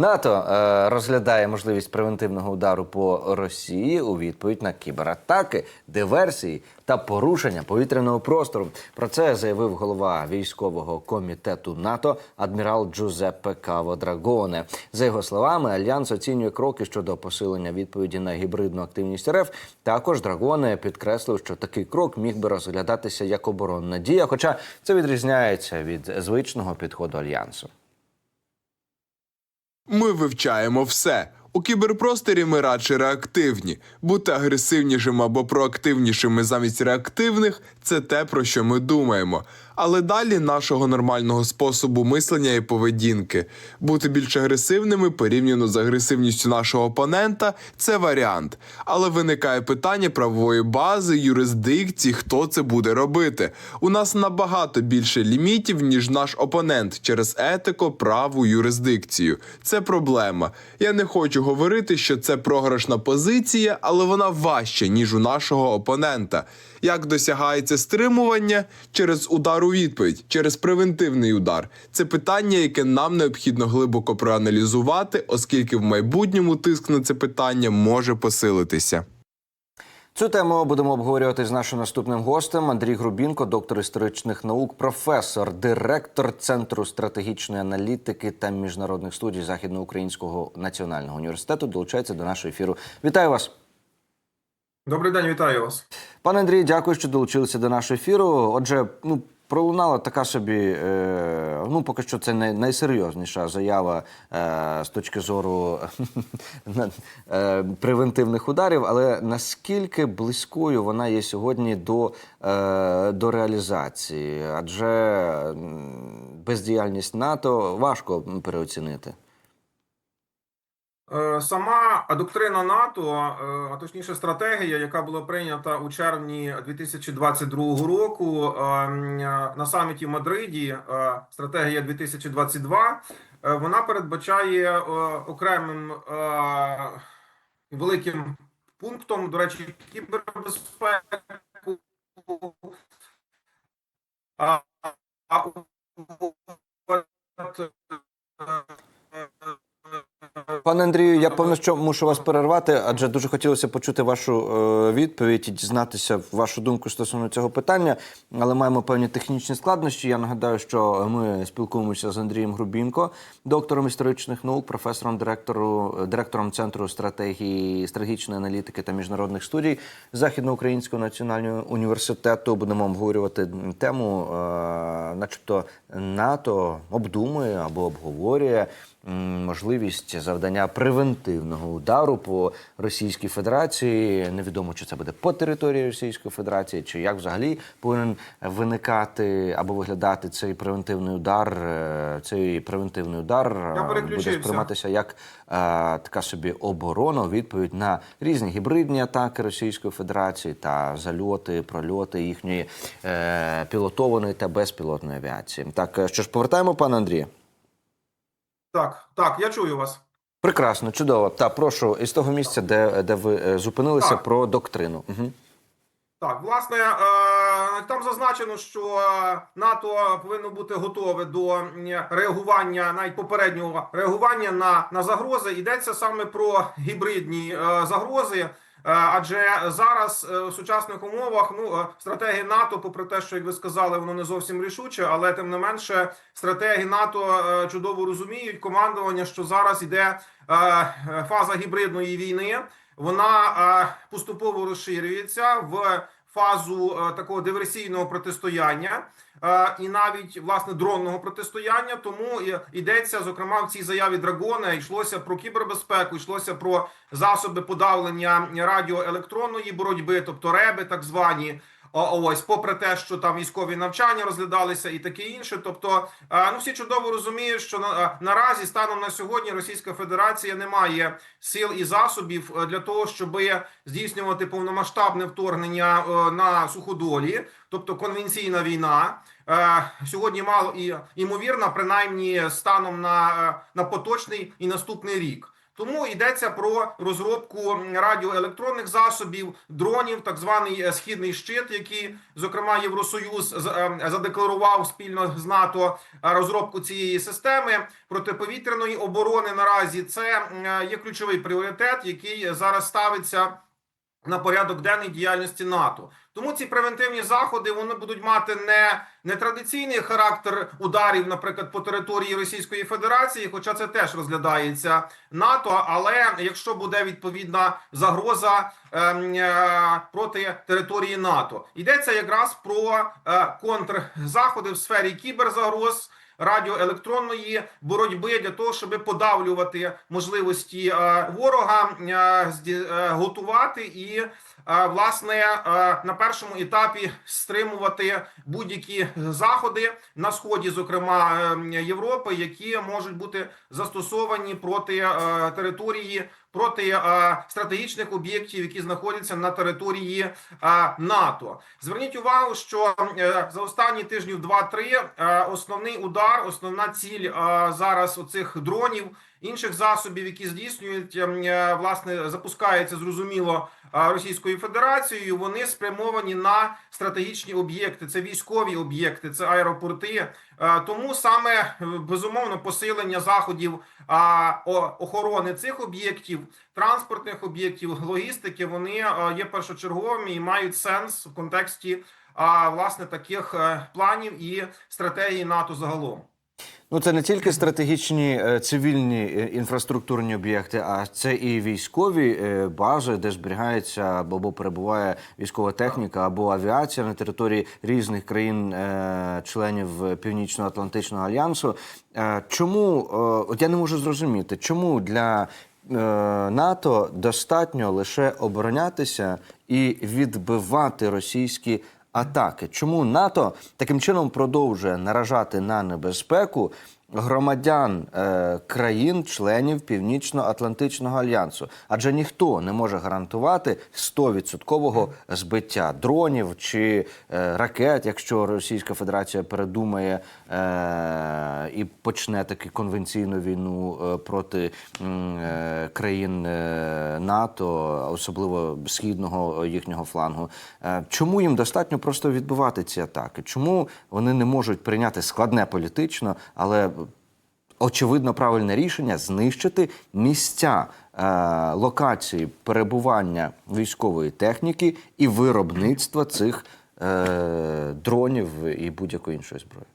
НАТО е, розглядає можливість превентивного удару по Росії у відповідь на кібератаки, диверсії та порушення повітряного простору. Про це заявив голова військового комітету НАТО адмірал Джузеппе Каво Драгоне. За його словами, альянс оцінює кроки щодо посилення відповіді на гібридну активність РФ. Також Драгоне підкреслив, що такий крок міг би розглядатися як оборонна дія, хоча це відрізняється від звичного підходу альянсу. Ми вивчаємо все. У кіберпросторі ми радше реактивні. Бути агресивнішими або проактивнішими замість реактивних це те, про що ми думаємо. Але далі нашого нормального способу мислення і поведінки. Бути більш агресивними порівняно з агресивністю нашого опонента це варіант. Але виникає питання правової бази, юрисдикції, хто це буде робити. У нас набагато більше лімітів, ніж наш опонент через етико, праву, юрисдикцію. Це проблема. Я не хочу говорити, що це програшна позиція, але вона важча, ніж у нашого опонента. Як досягається стримування через удар у відповідь, через превентивний удар? Це питання, яке нам необхідно глибоко проаналізувати, оскільки в майбутньому тиск на це питання може посилитися. Цю тему будемо обговорювати з нашим наступним гостем Андрій Грубінко, доктор історичних наук, професор, директор Центру стратегічної аналітики та міжнародних студій Західноукраїнського національного університету. Долучається до нашого ефіру. Вітаю вас, Добрий день, вітаю вас. Пане Андрій. Дякую, що долучилися до нашого ефіру. Отже, ну. Пролунала така собі, е, ну поки що це найсерйозніша заява е, з точки зору е, превентивних ударів. Але наскільки близькою вона є сьогодні до, до реалізації? Адже бездіяльність НАТО важко переоцінити. Е, Сама доктрина НАТО, е, а точніше стратегія, яка була прийнята у червні 2022 року е, на саміті в Мадриді, стратегія 2022, е, вона передбачає окремим великим пунктом, до речі, кібербезпеку. Пане Андрію, я певно, що мушу вас перервати, адже дуже хотілося почути вашу е, відповідь і дізнатися вашу думку стосовно цього питання. Але маємо певні технічні складнощі. Я нагадаю, що ми спілкуємося з Андрієм Грубінко, доктором історичних наук, професором директору, директором центру стратегії стратегічної аналітики та міжнародних студій Західноукраїнського національного університету. Будемо обговорювати тему, е, начебто НАТО обдумує або обговорює можливість завдання превентивного удару по Російській Федерації. Невідомо, чи це буде по території Російської Федерації, чи як взагалі повинен виникати або виглядати цей превентивний удар. Е, Цей превентивний удар е, буде сприйматися як е, така собі оборона відповідь на різні гібридні атаки Російської Федерації та зальоти, прольоти їхньої е, пілотованої та безпілотної авіації. Так, що ж, повертаємо пана Андрія. Так, так, я чую вас. Прекрасно, чудово. Та прошу із того місця, де, де ви е, зупинилися Так. про доктрину. Угу. Так, власне, е, там зазначено, що НАТО повинно бути готове до реагування, навіть попереднього реагування на, на загрози. Йдеться саме про гібридні е, загрози. Е, Адже зараз е, в сучасних умовах ну е, стратегія НАТО, попри те, що як ви сказали, воно не зовсім рішуче, але тим не менше стратегії НАТО чудово розуміють командування, що зараз іде е, е, фаза гібридної війни. Вона поступово розширюється в фазу е, такого диверсійного протистояння е, і навіть власне дронного протистояння. Тому йдеться зокрема в цій заяві Драгона. Йшлося про кібербезпеку, йшлося про засоби подавлення радіоелектронної боротьби, тобто реби, так звані. Ось, попри те, що там військові навчання розглядалися і таке інше. Тобто, ну всі чудово розуміють, що на, наразі станом на сьогодні Російська Федерація не має сил і засобів е, для того, щоб здійснювати повномасштабне вторгнення е, на суходолі, тобто конвенційна війна. Е, Сьогодні мало і імовірна, принаймні станом на, на поточний і наступний рік. Тому йдеться про розробку радіоелектронних засобів, дронів, так званий е, східний щит, який, зокрема, Євросоюз е, задекларував спільно з НАТО е, розробку цієї системи протиповітряної оборони. Наразі це є ключовий пріоритет, який зараз ставиться на порядок денний діяльності НАТО. Тому ці превентивні заходи вони будуть мати не, не традиційний характер ударів, наприклад, по території Російської Федерації, хоча це теж розглядається НАТО. Але якщо буде відповідна загроза ем, е, проти території НАТО, йдеться якраз про е, контрзаходи в сфері кіберзагроз радіоелектронної боротьби для того, щоб подавлювати можливості е, ворога, е, е, готувати і власне на першому етапі стримувати будь-які заходи на сході, зокрема Європи, які можуть бути застосовані проти території. Проти е, стратегічних об'єктів, які знаходяться на території е, НАТО, зверніть увагу, що е, за останні тижнів 2-3 е, основний удар, основна ціль е, зараз оцих дронів, інших засобів, які здійснюють ем, власне, запускаються зрозуміло Російською Федерацією. Вони спрямовані на стратегічні об'єкти. Це військові об'єкти, це аеропорти. Е, Тому саме е, безумовно посилення заходів охорони цих об'єктів, транспортних об'єктів, логістики, вони е, є першочерговими і мають сенс в контексті власне таких планів і стратегії НАТО загалом. Ну, це не тільки стратегічні е, цивільні е, інфраструктурні об'єкти, а це і військові е, бази, де зберігається або перебуває військова техніка або авіація на території різних країн-членів Північно-Атлантичного альянсу. Чому от я не можу зрозуміти, чому для НАТО достатньо лише оборонятися і відбивати російські атаки. Чому НАТО таким чином продовжує наражати на небезпеку громадян е, країн-членів Північно-Атлантичного альянсу? Адже ніхто не може гарантувати 100% збиття дронів чи е, ракет, якщо Російська Федерація передумає е, і почне таки конвенційну війну проти країн НАТО, особливо східного їхнього флангу. Чому їм достатньо просто відбивати ці атаки? Чому вони не можуть прийняти складне політично, але очевидно правильне рішення знищити місця е, локації перебування військової техніки і виробництва цих е, дронів і будь-якої іншої зброї?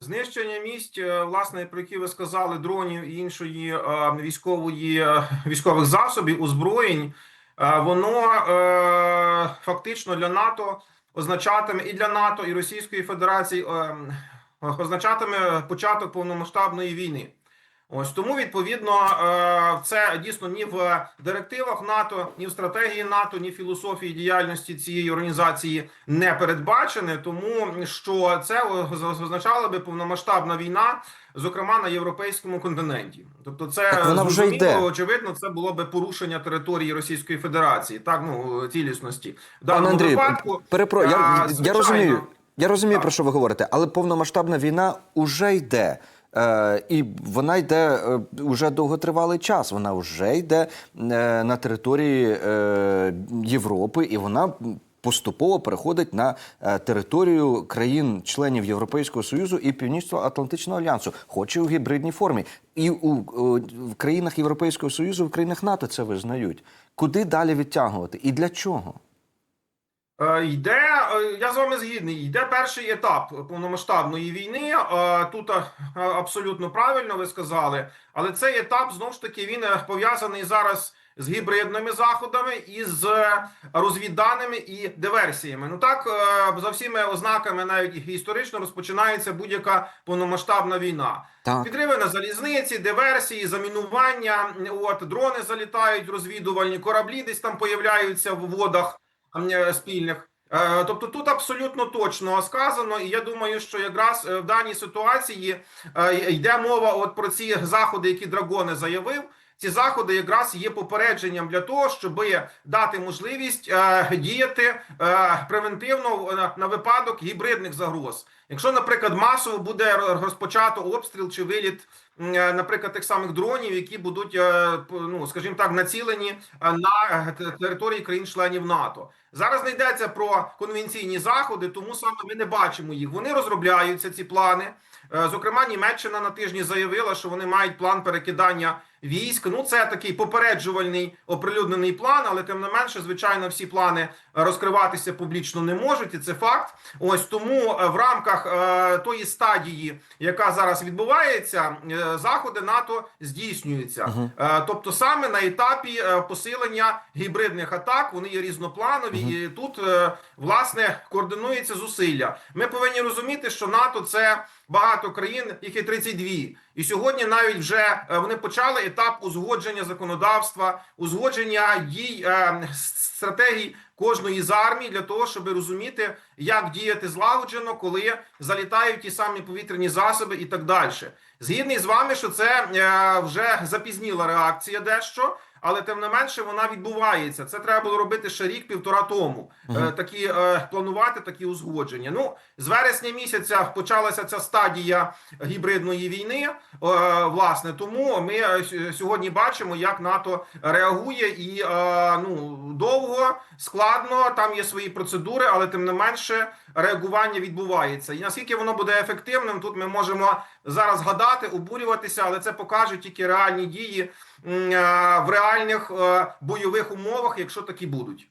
Знищення місць, е, власне, про які ви сказали, дронів і іншої е, військової е, військових засобів, озброєнь, е, воно е, фактично для НАТО означатиме і для НАТО, і Російської Федерації е, означатиме початок повномасштабної війни. Ось тому відповідно е, це дійсно ні в директивах НАТО, ні в стратегії НАТО, ні в філософії діяльності цієї організації не передбачене, тому що це означала би повномасштабна війна, зокрема на європейському континенті. Тобто, це Так вона вже йде. очевидно, це було би порушення території Російської Федерації, так ну цілісності. В даному Пане Андрію, випадку перепро... я, е, я розумію, я розумію, про що ви говорите, але повномасштабна війна уже йде. Е, і вона йде е, уже довготривалий час. Вона вже йде е, на території е, Європи, і вона поступово переходить на е, територію країн-членів Європейського союзу і Північно-Атлантичного альянсу, хоч і у гібридній формі. І у, у в країнах Європейського союзу, в країнах НАТО це визнають. Куди далі відтягувати і для чого? Е, Йде, е, я з вами згідний. Йде перший етап повномасштабної війни. Е, Тут абсолютно правильно ви сказали, але цей етап знову ж таки він пов'язаний зараз з гібридними заходами і з розвідданими і диверсіями. Ну так за всіми ознаками, навіть історично розпочинається будь-яка повномасштабна війна. Так. Підриви на залізниці, диверсії, замінування. От дрони залітають, розвідувальні кораблі десь там появляються в водах спільних. Е, Тобто тут абсолютно точно сказано, і я думаю, що якраз е, в даній ситуації е, йде мова от про ці заходи, які Драгони заявив. ці заходи якраз є попередженням для того, щоб дати можливість е, діяти е, превентивно е, на випадок гібридних загроз. Якщо, наприклад, масово буде розпочато обстріл чи виліт, е, наприклад, тих самих дронів, які будуть, е, ну скажімо так, націлені е, на території країн-членів НАТО. Зараз не йдеться про конвенційні заходи, тому саме ми не бачимо їх. Вони розробляються ці плани. Зокрема, Німеччина на тижні заявила, що вони мають план перекидання військ. Ну, це такий попереджувальний оприлюднений план, але тим не менше, звичайно, всі плани розкриватися публічно не можуть, і це факт. Ось тому в рамках е, тої стадії, яка зараз відбувається, е, заходи НАТО здійснюються. Е, тобто, саме на етапі е, посилення гібридних атак, вони є різнопланові, і тут е, власне координується зусилля. Ми повинні розуміти, що НАТО це багато країн, їх є 32. І сьогодні навіть вже е, вони почали етап узгодження законодавства, узгодження дій е, стратегій кожної з армій для того, щоб розуміти, як діяти злагоджено, коли залітають ті самі повітряні засоби і так далі. Згідний з вами, що це е, вже запізніла реакція дещо. Але тим не менше вона відбувається. Це треба було робити ще рік-півтора тому. Е, такі е, планувати такі узгодження. Ну з вересня місяця почалася ця стадія гібридної війни. Е, власне, тому ми е, сьогодні бачимо, як НАТО реагує і е, ну довго, складно. Там є свої процедури, але тим не менше реагування відбувається. І наскільки воно буде ефективним, тут ми можемо зараз гадати, обурюватися, але це покаже тільки реальні дії е, в реальних е, бойових умовах, якщо такі будуть.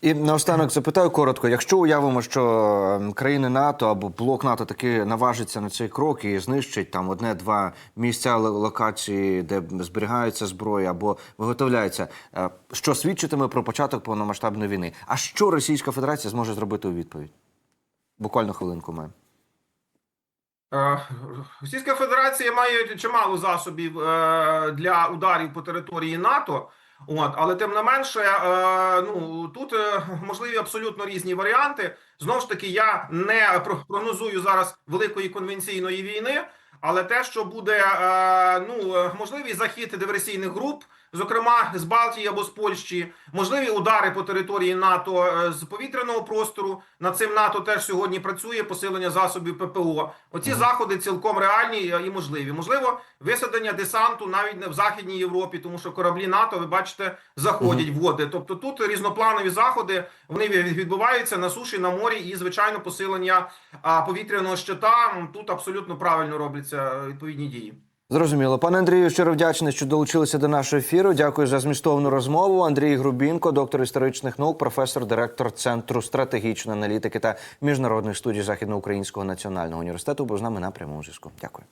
І наостанок запитаю коротко: якщо уявимо, що країни НАТО або блок НАТО таки наважиться на цей крок і знищить там одне-два місця локації, де зберігається зброя або виготовляється, е, що свідчитиме про початок повномасштабної війни. А що Російська Федерація зможе зробити у відповідь? Буквально хвилинку маємо. Е, Російська Федерація має чимало засобів е, для ударів по території НАТО. От, але тим не менше, е, ну тут можливі абсолютно різні варіанти. Знову ж таки, я не прогнозую зараз великої конвенційної війни, але те, що буде е, ну можливий захід диверсійних груп, зокрема з Балтії або з Польщі, можливі удари по території НАТО е, з повітряного простору. Над цим НАТО теж сьогодні працює посилення засобів ППО. Оці заходи цілком реальні е, і можливі. Можливо, висадення десанту навіть не в західній Європі, тому що кораблі НАТО, ви бачите, заходять в води. Тобто тут різнопланові заходи вони відбуваються на суші, на морі, і звичайно посилення повітряного щита. Тут абсолютно правильно робляться е, відповідні дії. Зрозуміло. Пане Андрію, щиро вдячний, що долучилися до нашого ефіру. Дякую за змістовну розмову. Андрій Грубінко, доктор історичних наук, професор, директор Центру стратегічної аналітики та міжнародних студій Західноукраїнського національного університету, був з нами на прямому зв'язку. Дякую.